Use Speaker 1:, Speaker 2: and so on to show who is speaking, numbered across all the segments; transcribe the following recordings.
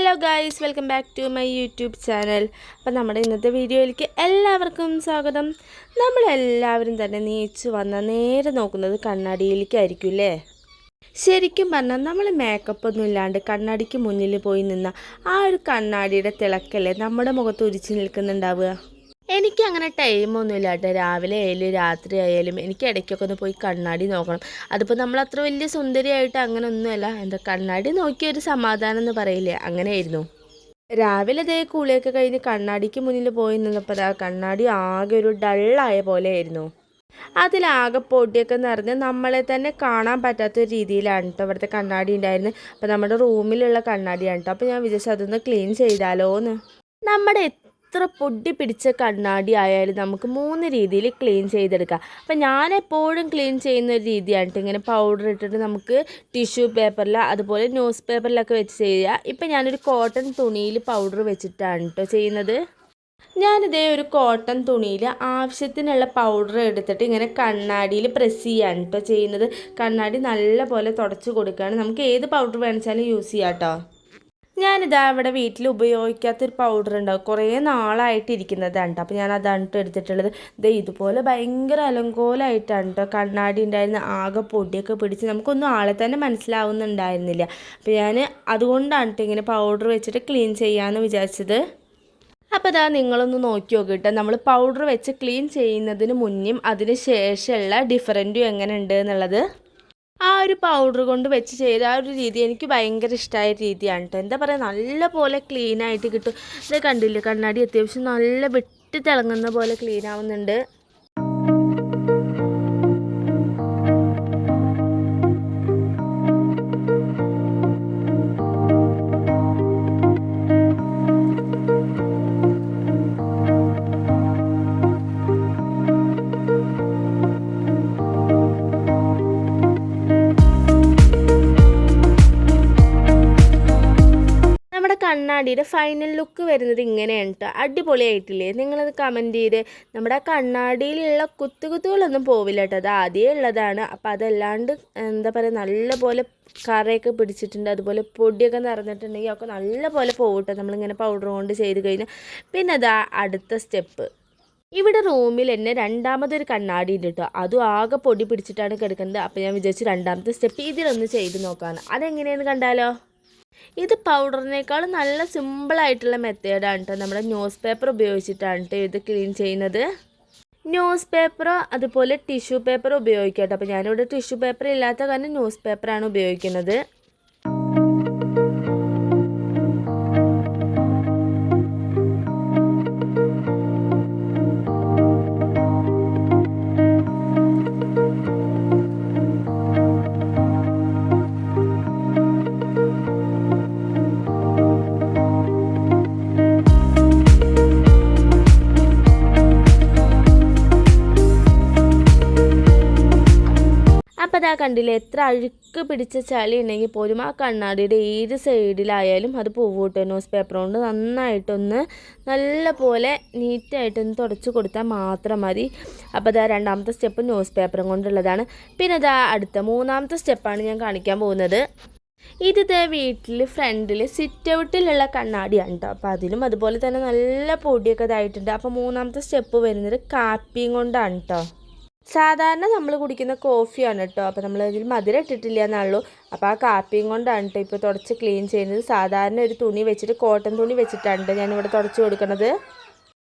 Speaker 1: Hello guys welcome back to my YouTube channel. അപ്പം നമ്മുടെ ഇന്നത്തെ വീഡിയോയിലേക്ക് എല്ലാവർക്കും സ്വാഗതം. നമ്മളെല്ലാവരും തന്നെ നീച്ചു വന്ന നേരെ നോക്കുന്നത് കണ്ണാടിയിലേക്കായിരിക്കും അല്ലേ ശരിക്കും പറഞ്ഞാൽ നമ്മൾ മേക്കപ്പ് ഒന്നും ഇല്ലാണ്ട് കണ്ണാടിക്ക് മുന്നിൽ പോയി നിന്ന ആ ഒരു കണ്ണാടിയുടെ തിളക്കല്ലേ നമ്മുടെ മുഖത്ത് ഉരിച്ചു നിൽക്കുന്നുണ്ടാവുക? എനിക്ക് അങ്ങനെ ടൈമൊന്നും ഇല്ല കേട്ടോ രാവിലെ ആയാലും രാത്രി ആയാലും എനിക്ക് ഇടയ്ക്കൊക്കെ ഒന്ന് പോയി കണ്ണാടി നോക്കണം. അതിപ്പോൾ നമ്മൾ അത്ര വലിയ സുന്ദരിയായിട്ട് അങ്ങനെ ഒന്നുമല്ല. എന്താ കണ്ണാടി നോക്കിയ ഒരു സമാധാനം എന്ന് പറയില്ലേ? അങ്ങനെയായിരുന്നു. രാവിലെ ദേ കൂളിയൊക്കെ കഴിഞ്ഞ് കണ്ണാടിക്ക് മുന്നിൽ പോയി നിന്നപ്പോൾ ആ കണ്ണാടി ആകെ ഒരു ഡള്ളായ പോലെയായിരുന്നു. അതിലാകെ പൊടിയൊക്കെ നിറഞ്ഞ് നമ്മളെ തന്നെ കാണാൻ പറ്റാത്ത രീതിയിലാണ് കേട്ടോ അവിടുത്തെ കണ്ണാടി ഉണ്ടായിരുന്നത് അപ്പോൾ നമ്മുടെ റൂമിലുള്ള കണ്ണാടിയാണ് കേട്ടോ അപ്പോൾ ഞാൻ വിചാരിച്ചു അതൊന്ന് ക്ലീൻ ചെയ്താലോ എന്ന് നമ്മുടെ എത്ര പൊടി പിടിച്ച കണ്ണാടി ആയാലും നമുക്ക് മൂന്ന് രീതിയിൽ ക്ലീൻ ചെയ്തെടുക്കാം. അപ്പം ഞാൻ എപ്പോഴും ക്ലീൻ ചെയ്യുന്ന ഒരു രീതിയാണ് ഇങ്ങനെ പൗഡർ ഇട്ടിട്ട് നമുക്ക് ടിഷ്യൂ പേപ്പറിൽ അതുപോലെ ന്യൂസ് പേപ്പറിലൊക്കെ വെച്ച് ചെയ്യുക. ഇപ്പം ഞാനൊരു കോട്ടൺ തുണിയിൽ പൗഡർ വെച്ചിട്ടാണ് കേട്ടോ ചെയ്യുന്നത്. ഞാനിതേ ഒരു കോട്ടൺ തുണിയിൽ ആവശ്യത്തിനുള്ള പൗഡർ എടുത്തിട്ട് ഇങ്ങനെ കണ്ണാടിയിൽ പ്രസ് ചെയ്യാണ് കേട്ടോ ചെയ്യുന്നത്. കണ്ണാടി നല്ല പോലെ തുടച്ച് കൊടുക്കുകയാണ്. നമുക്ക് ഏത് പൗഡർ വേണിച്ചാലും യൂസ് ചെയ്യാം കേട്ടോ ഞാനിതാ ഇവിടെ വീട്ടിൽ ഉപയോഗിക്കാത്തൊരു പൗഡർ ഉണ്ടാവും കുറേ നാളായിട്ട് ഇരിക്കുന്നതാണ് കേട്ടോ അപ്പോൾ ഞാൻ അതാണ് എടുത്തിട്ടുള്ളത്. ഇത് ഇതുപോലെ ഭയങ്കര അലങ്കോലായിട്ടാണ് കേട്ടോ കണ്ണാടി ഉണ്ടായിരുന്ന ആകെ പൊടിയൊക്കെ പിടിച്ച് നമുക്കൊന്നും ആളെ തന്നെ മനസ്സിലാവുന്നുണ്ടായിരുന്നില്ല. അപ്പോൾ ഞാൻ അതുകൊണ്ടാണ് കേട്ടോ ഇങ്ങനെ പൗഡർ വെച്ചിട്ട് ക്ലീൻ ചെയ്യാമെന്ന് വിചാരിച്ചത്. അപ്പോൾ ഇതാ നിങ്ങളൊന്ന് നോക്കി കേട്ടോ നമ്മൾ പൗഡർ വെച്ച് ക്ലീൻ ചെയ്യുന്നതിന് മുന്നും അതിന് ശേഷമുള്ള ഡിഫറന്റും എങ്ങനെ ഉണ്ട് എന്നുള്ളത്. ആ ഒരു പൗഡർ കൊണ്ട് വെച്ച് ചെയ്ത ആ ഒരു രീതി എനിക്ക് ഭയങ്കര ഇഷ്ടമായ രീതിയാണ് കേട്ടോ എന്താ പറയുക നല്ല പോലെ ക്ലീനായിട്ട് കിട്ടും. ഇത് കണ്ടില്ലേ കണ്ണാടി അത്യാവശ്യം നല്ല വിട്ട് തിളങ്ങുന്ന പോലെ ക്ലീൻ ആവുന്നുണ്ട്. കണ്ണാടിയുടെ ഫൈനൽ ലുക്ക് വരുന്നത് ഇങ്ങനെയാണ് കേട്ടോ അടിപൊളിയായിട്ടില്ലേ? നിങ്ങളത് കമന്റ് ചെയ്ത്. നമ്മുടെ കണ്ണാടിയിലുള്ള കുത്തുകുത്തുകളൊന്നും പോവില്ല കേട്ടോ അത് ആദ്യമേ ഉള്ളതാണ്. അപ്പോൾ അതല്ലാണ്ട് എന്താ പറയുക നല്ലപോലെ കറയൊക്കെ പിടിച്ചിട്ടുണ്ട്. അതുപോലെ പൊടിയൊക്കെ നിറഞ്ഞിട്ടുണ്ടെങ്കിൽ ഒക്കെ നല്ലപോലെ പോകും കേട്ടോ നമ്മളിങ്ങനെ പൗഡർ കൊണ്ട് ചെയ്ത് കഴിഞ്ഞാൽ പിന്നെ അതാ അടുത്ത സ്റ്റെപ്പ് ഇവിടെ റൂമിൽ തന്നെ രണ്ടാമതൊരു കണ്ണാടി ഉണ്ട് കേട്ടോ അതും ആകെ പൊടി പിടിച്ചിട്ടാണ് കിടക്കുന്നത്. അപ്പോൾ ഞാൻ വിചാരിച്ചു രണ്ടാമത്തെ സ്റ്റെപ്പ് ഇതിലൊന്ന് ചെയ്ത് നോക്കാമെന്ന് അതെങ്ങനെയെന്ന് കണ്ടാലോ? ഇത് പൗഡറിനേക്കാൾ നല്ല സിമ്പിളായിട്ടുള്ള മെത്തേഡാണ് കേട്ടോ നമ്മുടെ ന്യൂസ് പേപ്പർ ഉപയോഗിച്ചിട്ടാണ് കേട്ടോ ഇത് ക്ലീൻ ചെയ്യുന്നത്. ന്യൂസ് പേപ്പറോ അതുപോലെ ടിഷ്യൂ പേപ്പർ ഉപയോഗിക്കാം കേട്ടോ അപ്പോൾ ഞാനിവിടെ ടിഷ്യൂ പേപ്പർ ഇല്ലാത്ത കാരണം ന്യൂസ് പേപ്പറാണ് ഉപയോഗിക്കുന്നത്. അപ്പോൾ അതാ കണ്ടില്ലേ എത്ര അഴുക്ക് പിടിച്ച ചളി ഉണ്ടെങ്കിൽ പോലും ആ കണ്ണാടിയുടെ ഏത് സൈഡിലായാലും അത് പോവൂട്ടോ. ന്യൂസ് പേപ്പർ കൊണ്ട് നന്നായിട്ടൊന്ന് നല്ല പോലെ നീറ്റായിട്ടൊന്ന് തുടച്ച് കൊടുത്താൽ മാത്രം മതി. അപ്പോൾ അതാ രണ്ടാമത്തെ സ്റ്റെപ്പ് ന്യൂസ് പേപ്പറും കൊണ്ടുള്ളതാണ്. പിന്നെ അതാ അടുത്ത മൂന്നാമത്തെ സ്റ്റെപ്പാണ് ഞാൻ കാണിക്കാൻ പോകുന്നത്. ഇത് വീട്ടിൽ ഫ്രണ്ടിൽ സിറ്റ് ഔട്ടിലുള്ള കണ്ണാടിയാണ് കേട്ടോ അപ്പോൾ അതിലും അതുപോലെ തന്നെ നല്ല പൊടിയൊക്കെ ഇതായിട്ടുണ്ട്. അപ്പോൾ മൂന്നാമത്തെ സ്റ്റെപ്പ് വരുന്നത് കാപ്പിയും കൊണ്ടാണ് കേട്ടോ സാധാരണ നമ്മൾ കുടിക്കുന്ന കോഫിയാണ് കേട്ടോ അപ്പോൾ നമ്മൾ ഇതിൽ മധുരം ഇട്ടിട്ടില്ല എന്നുള്ളൂ അപ്പോൾ ആ കാപ്പിയും കൊണ്ടാണ് കേട്ടോ ഇപ്പോൾ തുടച്ച് ക്ലീൻ ചെയ്യുന്നത്. സാധാരണ ഒരു തുണി വെച്ചിട്ട് കോട്ടൺ തുണി വെച്ചിട്ടാണ് ഞാനിവിടെ തുടച്ച് കൊടുക്കുന്നത്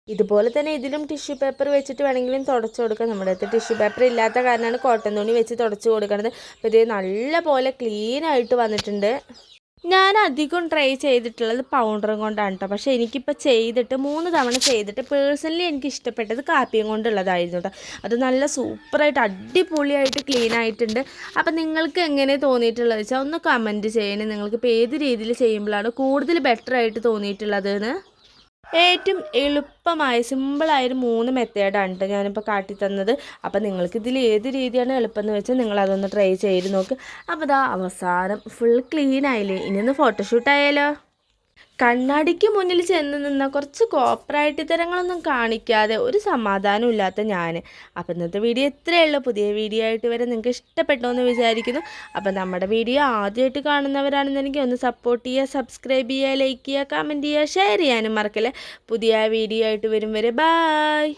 Speaker 1: ഇതുപോലെ തന്നെ ഇതിലും ടിഷ്യൂ പേപ്പർ വെച്ചിട്ട് വേണമെങ്കിലും തുടച്ച് കൊടുക്കാം. നമ്മുടെ അടുത്ത് ടിഷ്യൂ പേപ്പർ ഇല്ലാത്ത കാരണമാണ് കോട്ടൺ തുണി വെച്ച് തുടച്ച് കൊടുക്കുന്നത് അപ്പോൾ ഇത് നല്ല പോലെ ക്ലീൻ ആയിട്ട് വന്നിട്ടുണ്ട്. ഞാൻ അധികം ട്രൈ ചെയ്തിട്ടുള്ളത് പൗഡറും കൊണ്ടാണ് കേട്ടോ പക്ഷേ എനിക്കിപ്പോൾ ചെയ്തിട്ട് മൂന്ന് തവണ ചെയ്തിട്ട് പേഴ്സണലി എനിക്ക് ഇഷ്ടപ്പെട്ടത് കാപ്പിയും കൊണ്ടുള്ളതായിരുന്നു കേട്ടോ അത് നല്ല സൂപ്പറായിട്ട് അടിപൊളിയായിട്ട് ക്ലീൻ ആയിട്ടുണ്ട്. അപ്പം നിങ്ങൾക്ക് എങ്ങനെ തോന്നിയിട്ടുള്ളത് വെച്ചാൽ ഒന്ന് കമന്റ് ചെയ്യണേ. നിങ്ങൾക്ക് ഇപ്പോൾ ഏത് രീതിയിൽ ചെയ്യുമ്പോഴാണ് കൂടുതൽ ബെറ്റർ ആയിട്ട് തോന്നിയിട്ടുള്ളത് എന്ന് ഏറ്റവും എളുപ്പമായ സിമ്പിളായൊരു മൂന്ന് മെത്തേഡാണ് കേട്ടോ ഞാനിപ്പോൾ കാട്ടിത്തന്നത്. അപ്പോൾ നിങ്ങൾക്ക് ഇതിൽ ഏത് രീതിയാണ് എളുപ്പമെന്ന് വെച്ചാൽ നിങ്ങൾ അതൊന്ന് ട്രൈ ചെയ്ത് നോക്ക്. അപ്പോൾ ഇതാ അവസാനം ഫുൾ ക്ലീൻ ആയില്ലേ? ഇനി ഒന്ന് ഫോട്ടോഷൂട്ട് ആയാലോ? കണ്ണാടിക്ക് മുന്നിൽ ചെന്ന് നിന്ന കുറച്ച് കോപ്പറായിട്ട് തരങ്ങളൊന്നും കാണിക്കാതെ ഒരു സമാധാനം ഇല്ലാത്ത ഞാൻ അപ്പം ഇന്നത്തെ വീഡിയോ ഇത്രയേ പുതിയ വീഡിയോ ആയിട്ട് വരെ നിങ്ങൾക്ക് ഇഷ്ടപ്പെട്ടു എന്ന് വിചാരിക്കുന്നു. അപ്പം നമ്മുടെ വീഡിയോ ആദ്യമായിട്ട് കാണുന്നവരാണെന്നുണ്ടെങ്കിൽ ഒന്ന് സപ്പോർട്ട് ചെയ്യുക സബ്സ്ക്രൈബ് ചെയ്യുക ലൈക്ക് ചെയ്യുക കമന്റ് ചെയ്യുക ഷെയർ ചെയ്യാനും മറക്കല്ലേ. പുതിയ വീഡിയോ ആയിട്ട് വരും വരെ. ബായ്